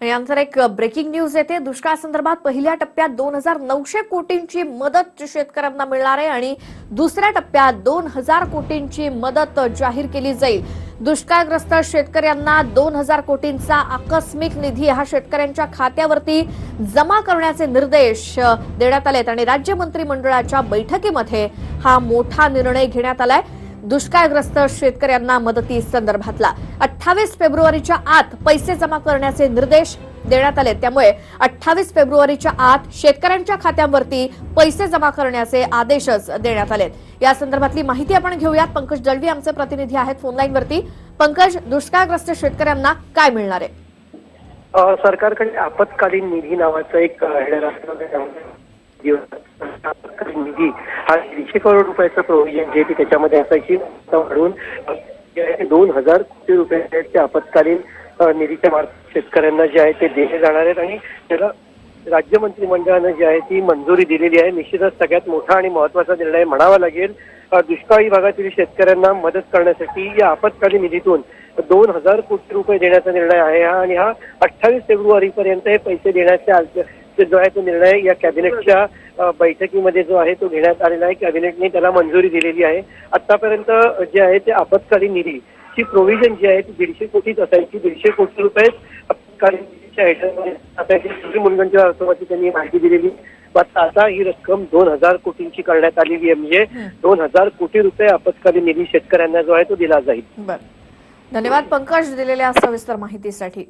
आणि यानंतर एक ब्रेकिंग न्यूज येते. दुष्काळ संदर्भात पहिल्या टप्प्यात दोन हजार नऊशे कोटींची मदत शेतकऱ्यांना मिळणार आहे आणि दुसऱ्या टप्प्यात दोन हजार कोटींची मदत जाहीर केली जाईल. दुष्काळग्रस्त शेतकऱ्यांना दोन हजार कोटींचा आकस्मिक निधी हा शेतकऱ्यांच्या खात्यावरती जमा करण्याचे निर्देश देण्यात आले आहेत आणि राज्य मंत्रिमंडळाच्या बैठकीमध्ये हा मोठा निर्णय घेण्यात आलाय. दुष्काळग्रस्त शेतकऱ्यांना मदती संदर्भातला अठ्ठावीस फेब्रुवारीच्या आत पैसे जमा करण्याचे निर्देश देण्यात आले. त्यामुळे अठ्ठावीस फेब्रुवारीच्या आत शेतकऱ्यांच्या खात्यांवरती पैसे जमा करण्याचे आदेशच देण्यात आलेत या संदर्भातली माहिती आपण घेऊयात. पंकज दळवी आमचे प्रतिनिधी आहेत. फोनलाईनवरती पंकज दुष्काळग्रस्त शेतकऱ्यांना काय मिळणार आहे? सरकारकडे आपत्कालीन निधी नावाचं एक हेडर असतं. निधी हा दीडशे करोड रुपयाचं प्रोव्हिजन जे ते त्याच्यामध्ये असायची वाढवून दोन हजार कोटी रुपयाच्या आपत्कालीन निधीच्या मार्फत शेतकऱ्यांना जे आहे ते दिले जाणार आहेत आणि त्याला राज्य मंत्रिमंडळानं जी आहे ती मंजुरी दिलेली आहे निश्चितच सगळ्यात मोठा आणि महत्त्वाचा निर्णय म्हणावा लागेल दुष्काळी भागातील शेतकऱ्यांना मदत करण्यासाठी या आपत्कालीन निधीतून दोन हजार कोटी रुपये देण्याचा निर्णय आहे हा आणि हा अठ्ठावीस फेब्रुवारी पर्यंत हे पैसे देण्याचे आज- जो आहे तो निर्णय या कॅबिनेटच्या बैठकीमध्ये जो आहे तो घेण्यात आलेला आहे. कॅबिनेटने त्याला मंजुरी दिलेली आहे. आतापर्यंत जे आहे ते आपत्कालीन निधी ची प्रोव्हिजन जी आहे ती दीडशे कोटीच असायची. दीडशे कोटी रुपये आपत्कालीन निधीच्या मुनगंटीवार असोबाची त्यांनी माहिती दिलेली. मात्र आता ही रक्कम दोन हजार कोटींची करण्यात आलेली आहे. म्हणजे दोन हजार कोटी रुपये आपत्कालीन निधी शेतकऱ्यांना जो आहे तो दिला जाईल. धन्यवाद पंकज दिलेल्या सविस्तर माहितीसाठी.